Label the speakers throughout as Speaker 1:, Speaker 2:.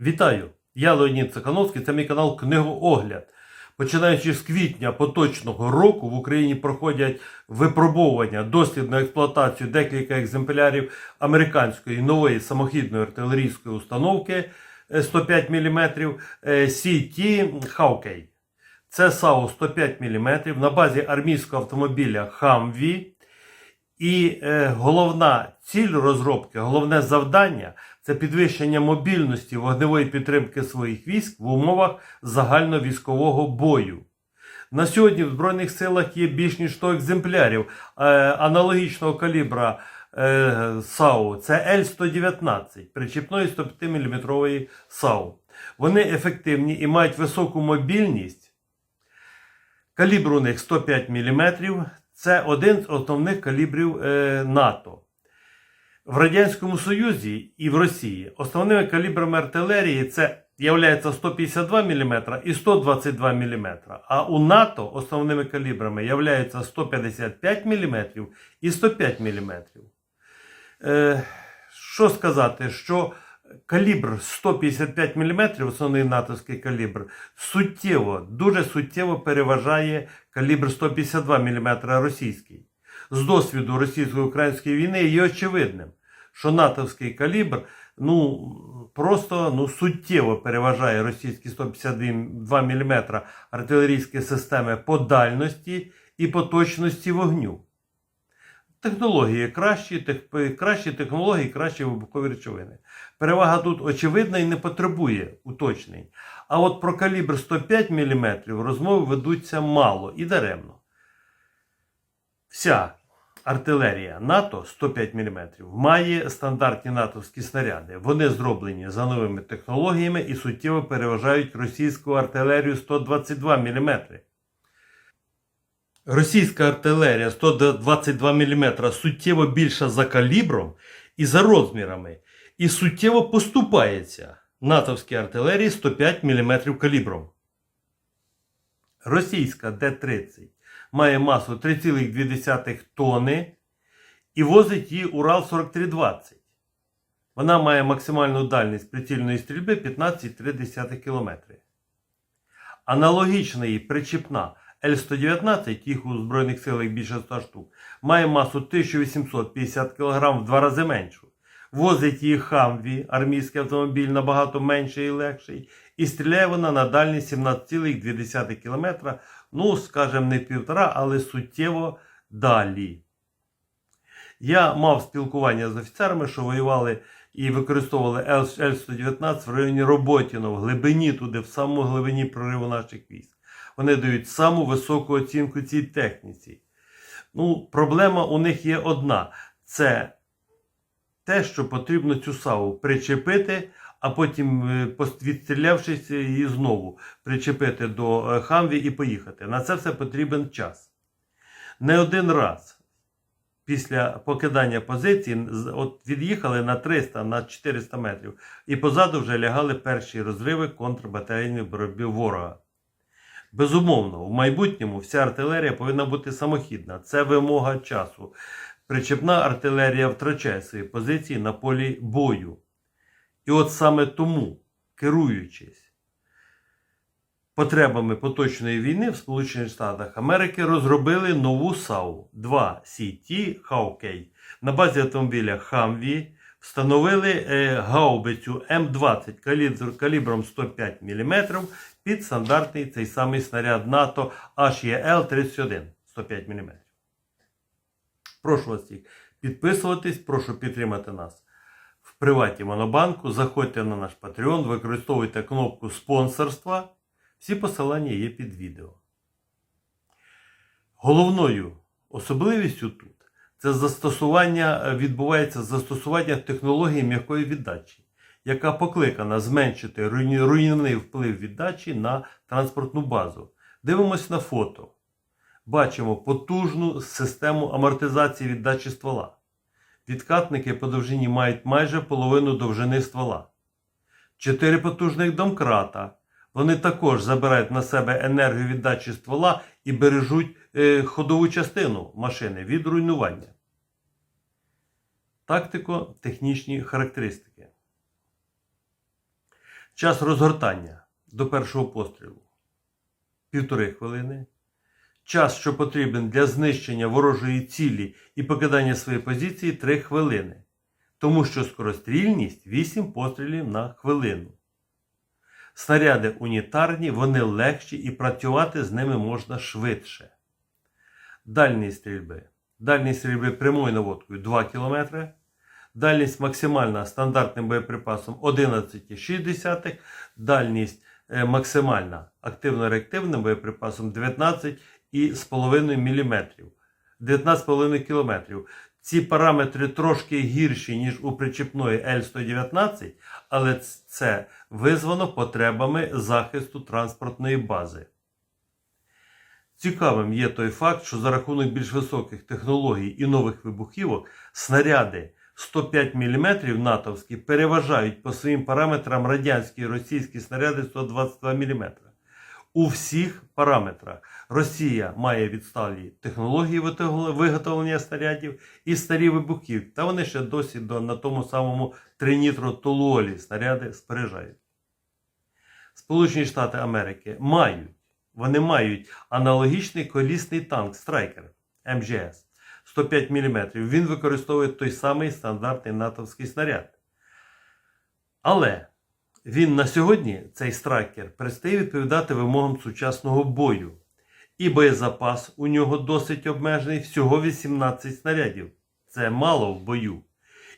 Speaker 1: Вітаю! Я Леонід Цикановський, це мій канал Книгоогляд. Починаючи з квітня поточного року в Україні проходять випробовування, дослідну експлуатацію декілька екземплярів американської нової самохідної артилерійської установки е, 105 мм CT Hawkeye. Це САУ 105 мм на базі армійського автомобіля Humvee. І е, головна ціль розробки, головне завдання це підвищення мобільності вогневої підтримки своїх військ в умовах загальновійськового бою. На сьогодні в Збройних силах є більш ніж 100 екземплярів е, аналогічного калібра е, САУ. Це Л-119, причіпної 105 мм САУ. Вони ефективні і мають високу мобільність. Калібр у них 105 мм. Це один з основних калібрів е, НАТО. В Радянському Союзі і в Росії основними калібрами артилерії це являється 152 мм і 122 мм. А у НАТО основними калібрами являються 155 мм і 105 мм. Е, що сказати, що калібр 155 мм, основний натовський калібр, суттєво, дуже суттєво переважає калібр 152 мм російський. З досвіду російсько-української війни є очевидним, що натовський калібр ну, просто ну, суттєво переважає російські 152 мм артилерійські системи по дальності і по точності вогню. Технології кращі, тех, кращі технології, кращі вибухові речовини. Перевага тут очевидна і не потребує уточнень. А от про калібр 105 мм розмови ведуться мало і даремно. Вся артилерія НАТО 105 мм має стандартні натовські снаряди. Вони зроблені за новими технологіями і суттєво переважають російську артилерію 122 мм. Російська артилерія 122 мм суттєво більша за калібром і за розмірами, і суттєво поступається натовській артилерії 105 мм калібром. Російська Д-30 має масу 3,2 тони і возить її Урал-4320. Вона має максимальну дальність прицільної стрільби 15,3 км. Аналогічна її причіпна Л-119, їх у Збройних силах більше 100 штук, має масу 1850 кг в два рази меншу. Возить її Хамві, армійський автомобіль набагато менший і легший, і стріляє вона на дальність 17,2 км, ну, скажімо, не півтора, але суттєво далі. Я мав спілкування з офіцерами, що воювали і використовували Л-119 в районі Роботіно, в глибині туди, в самому глибині прориву наших військ. Вони дають саму високу оцінку цій техніці. Ну, проблема у них є одна: це те, що потрібно цю саву причепити, а потім, е, відстрілявшись, її знову причепити до е, Хамві і поїхати. На це все потрібен час. Не один раз після покидання позиції от від'їхали на 300, на 400 метрів, і позаду вже лягали перші розриви контрбатарейної боротьби ворога. Безумовно, в майбутньому вся артилерія повинна бути самохідна. Це вимога часу. Причепна артилерія втрачає свої позиції на полі бою. І от саме тому, керуючись потребами поточної війни в Сполучених Штатах Америки, розробили нову САУ 2 CT Hawkeye. На базі автомобіля Humvee встановили е, гаубицю М20 калібр- калібром 105 мм під стандартний цей самий снаряд НАТО HEL-31 105 мм. Прошу вас всіх підписуватись, прошу підтримати нас в приваті Монобанку. Заходьте на наш Patreon, використовуйте кнопку спонсорства. Всі посилання є під відео. Головною особливістю тут це застосування, відбувається застосування технології м'якої віддачі, яка покликана зменшити руйнівний вплив віддачі на транспортну базу. Дивимось на фото. Бачимо потужну систему амортизації віддачі ствола. Відкатники по довжині мають майже половину довжини ствола. Чотири потужних домкрата. Вони також забирають на себе енергію віддачі ствола і бережуть е, ходову частину машини від руйнування. Тактико-технічні характеристики. Час розгортання до першого пострілу півтори хвилини. Час, що потрібен для знищення ворожої цілі і покидання своєї позиції 3 хвилини. Тому що скорострільність 8 пострілів на хвилину. Снаряди унітарні, вони легші і працювати з ними можна швидше. Дальність стрільби. Дальність стрільби прямою наводкою 2 км. Дальність максимальна стандартним боєприпасом 11,6. Дальність е, максимальна активно-реактивним боєприпасом 19,5 мм. 19,5 км. Ці параметри трошки гірші, ніж у причіпної L119, але це визвано потребами захисту транспортної бази. Цікавим є той факт, що за рахунок більш високих технологій і нових вибухівок снаряди 105 мм натовські переважають по своїм параметрам радянські і російські снаряди 122 мм. У всіх параметрах Росія має відсталі технології виготовлення- снарядів і старі вибухівки, та вони ще досі до, на тому самому тринітротолуолі снаряди споряджають. Сполучені Штати Америки мають, вони мають аналогічний колісний танк Страйкер МГС 105 мм. Він використовує той самий стандартний натовський снаряд. Але він на сьогодні, цей страйкер, перестає відповідати вимогам сучасного бою. І боєзапас у нього досить обмежений, всього 18 снарядів. Це мало в бою.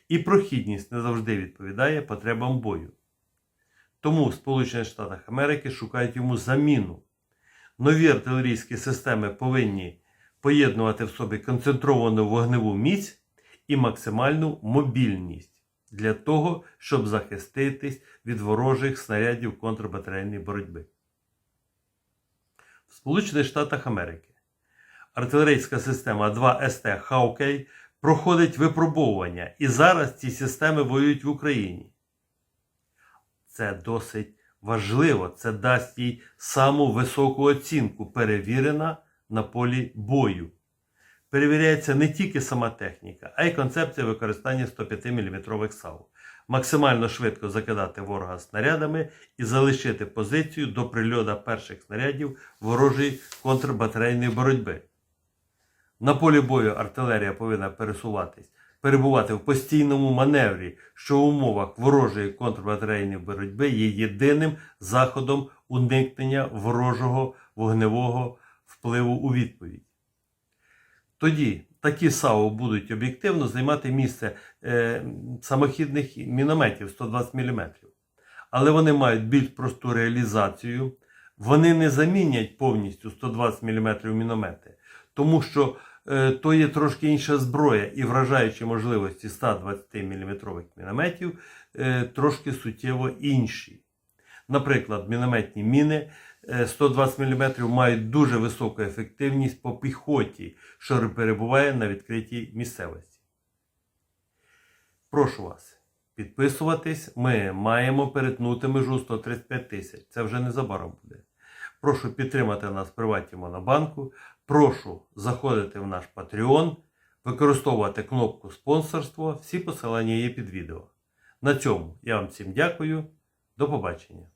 Speaker 1: І прохідність не завжди відповідає потребам бою. Тому в Сполучених Штатах Америки шукають йому заміну. Нові артилерійські системи повинні поєднувати в собі концентровану вогневу міць і максимальну мобільність для того, щоб захиститись від ворожих снарядів контрбатарейної боротьби. В Сполучених Штатах Америки артилерійська система 2СТ Hawkeye проходить випробовування, і зараз ці системи воюють в Україні. Це досить важливо, це дасть їй саму високу оцінку, перевірена на полі бою. Перевіряється не тільки сама техніка, а й концепція використання 105 мм САУ. Максимально швидко закидати ворога снарядами і залишити позицію до прильоду перших снарядів ворожої контрбатарейної боротьби. На полі бою артилерія повинна пересуватись, перебувати в постійному маневрі, що в умовах ворожої контрбатарейної боротьби є єдиним заходом уникнення ворожого вогневого впливу у відповідь. Тоді такі САУ будуть об'єктивно займати місце е, самохідних мінометів 120 мм. Але вони мають більш просту реалізацію. Вони не замінять повністю 120 мм міномети, тому що е, то є трошки інша зброя і вражаючі можливості 120 мм мінометів е, трошки суттєво інші. Наприклад, мінометні міни 120 мм мають дуже високу ефективність по піхоті, що перебуває на відкритій місцевості. Прошу вас підписуватись. Ми маємо перетнути межу 135 тисяч. Це вже незабаром буде. Прошу підтримати нас в приваті Монобанку. Прошу заходити в наш Patreon, використовувати кнопку спонсорство. Всі посилання є під відео. На цьому я вам всім дякую. До побачення.